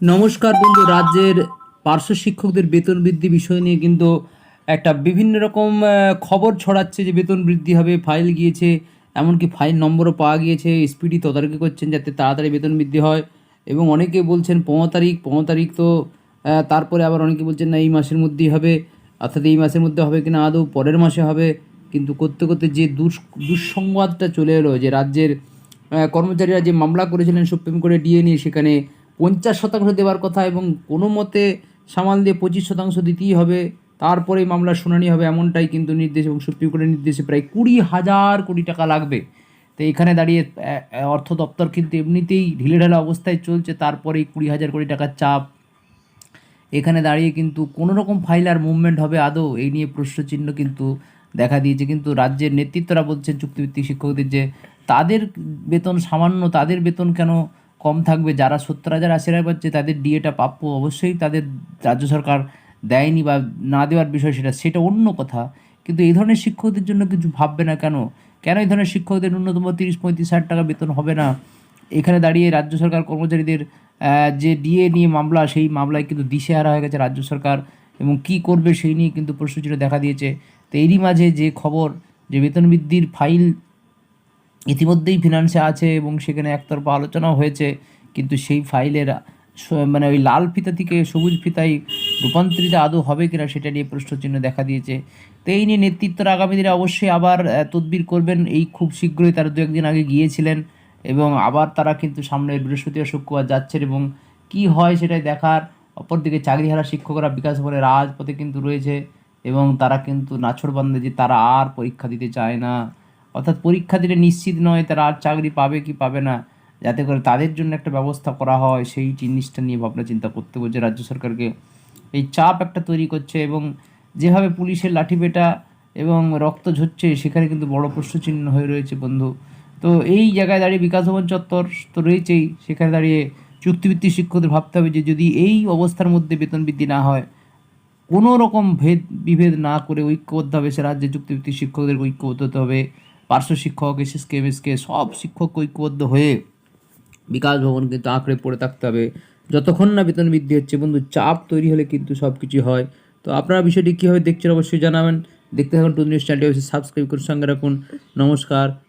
নমস্কার বন্ধু, রাজ্যের পার্শ্ব শিক্ষকদের বেতন বৃদ্ধি বিষয় নিয়ে কিন্তু একটা বিভিন্ন রকম খবর ছড়াচ্ছে যে বেতন বৃদ্ধি হবে, ফাইল গিয়েছে, এমনকি ফাইল নম্বরও পাওয়া গিয়েছে স্পিডি তদারকি করছেন যাতে তাড়াতাড়ি বেতন বৃদ্ধি হয় এবং অনেকে বলছেন পনেরো তারিখ পনেরো তারিখ তো তারপরে আবার অনেকে বলছেন না এই মাসের মধ্যেই হবে, অর্থাৎ এই মাসের মধ্যে হবে কিনা আদৌ পরের মাসে হবে, কিন্তু করতে করতে যে দুঃসংবাদটা চলে এলো যে রাজ্যের কর্মচারীরা যে মামলা করেছিলেন সুপ্রিম কোর্টে ডিএ নিয়ে সেখানে পঞ্চাশ শতাংশ দেওয়ার কথা এবং কোনো মতে সামাল দিয়ে পঁচিশ শতাংশ দিতেই হবে। তারপরে মামলার শুনানি হবে এমনটাই কিন্তু নির্দেশ এবং সুপ্রিম কোর্টের নির্দেশে প্রায় কুড়ি হাজার কোটি টাকা লাগবে। তো এখানে দাঁড়িয়ে অর্থ দপ্তর কিন্তু এমনিতেই ঢিলেঢালা অবস্থায় চলছে, তারপরেই কুড়ি হাজার কোটি টাকার চাপ। এখানে দাঁড়িয়ে কিন্তু কোনো রকম ফাইল আর মুভমেন্ট হবে আদৌ, এই নিয়ে প্রশ্নচিহ্ন কিন্তু দেখা দিয়েছে। কিন্তু রাজ্যের নেতৃত্বরা বলছেন চুক্তিভিত্তিক শিক্ষকদের যে তাদের বেতন সামান্য, তাদের বেতন কেন কম থাকবে, যারা সত্তর হাজার আশি হাজার পাচ্ছে, তাদের ডিএটা প্রাপ্য অবশ্যই, তাদের রাজ্য সরকার দেয়নি বা না দেওয়ার বিষয় সেটা সেটা অন্য কথা। কিন্তু এই ধরনের শিক্ষকদের জন্য কিছু ভাববে না কেন? কেন এই ধরনের শিক্ষকদের ন্যূনতম তিরিশ, পঁয়ত্রিশ হাজার টাকা বেতন হবে না? এখানে দাঁড়িয়ে রাজ্য সরকার কর্মচারীদের যে ডিএ নিয়ে মামলা, সেই মামলায় কিন্তু দিশেহারা হয়ে গেছে রাজ্য সরকার। এবং কি করবে সেই নিয়ে কিন্তু প্রশ্নচিহ্ন দেখা দিয়েছে। তো এরই মাঝে যে খবর, যে বেতন বৃদ্ধির ফাইল ইতিমধ্যেই ফিনান্সে আছে এবং সেখানে একতরফা আলোচনাও হয়েছে, কিন্তু সেই ফাইলের মানে ওই লাল ফিতা থেকে সবুজ ফিতায় রূপান্তরিত আদৌ হবে কিনা সেটা নিয়ে প্রশ্নচিহ্ন দেখা দিয়েছে। তো এই নিয়ে নেতৃত্বরা আগামী দিনে অবশ্যই আবার তদবির করবেন। এই খুব শীঘ্রই তারা দু একদিন আগে গিয়েছিলেন এবং আবার তারা কিন্তু সামনের বৃহস্পতিবার শুক্রবার যাচ্ছেন এবং কি হয় সেটাই দেখার। অপরদিকে চাকরিহারা শিক্ষকরা বিকাশ ভবনের রাজপথে কিন্তু রয়েছে এবং তারা কিন্তু নাছড়বান্ধে যে তারা আর পরীক্ষা দিতে চায় না। অর্থাৎ পরীক্ষা দিলে নিশ্চিত নয় তারা আর চাকরি পাবে কি পাবে না। যাতে করে তাদের জন্য একটা ব্যবস্থা করা হয়, সেই জিনিসটা নিয়ে ভাবনা চিন্তা করতে বলছে রাজ্য সরকারকে। এই চাপ একটা তৈরি করছে এবং যেভাবে পুলিশের লাঠি লাঠিপেটা এবং রক্ত ঝরছে, সেখানে কিন্তু বড় প্রশ্নচিহ্ন হয়ে রয়েছে বন্ধু। তো এই জায়গায় দাঁড়িয়ে বিকাশ ভবন চত্বর তো রয়েছেই, সেখানে দাঁড়িয়ে চুক্তিভিত্তিক শিক্ষকদের ভাবতে হবে যে যদি এই অবস্থার মধ্যে বেতন বৃদ্ধি না হয়, কোনো রকম ভেদ বিভেদ না করে ঐক্যবদ্ধ হবে সে রাজ্যে চুক্তিভিত্তিক শিক্ষকদের ঐক্যবদ্ধ হতে হবে। পার্শ্ব শিক্ষক SS K M S K সব শিক্ষক ঐক্যবদ্ধ হয়ে বিকাশ ভবন কিন্তু আঁকড়ে পড়ে থাকতে হবে। যতক্ষণ না বেতন বৃদ্ধি হচ্ছে, বন্ধু, চাপ তৈরি হলে কিন্তু সব কিছু হয়। তো আপনারা বিষয়টি কীভাবে দেখছেন অবশ্যই জানাবেন। দেখতে থাকুন টু নিউজ চ্যানেলটি, অবশ্যই সাবস্ক্রাইব করে সঙ্গে রাখুন। নমস্কার।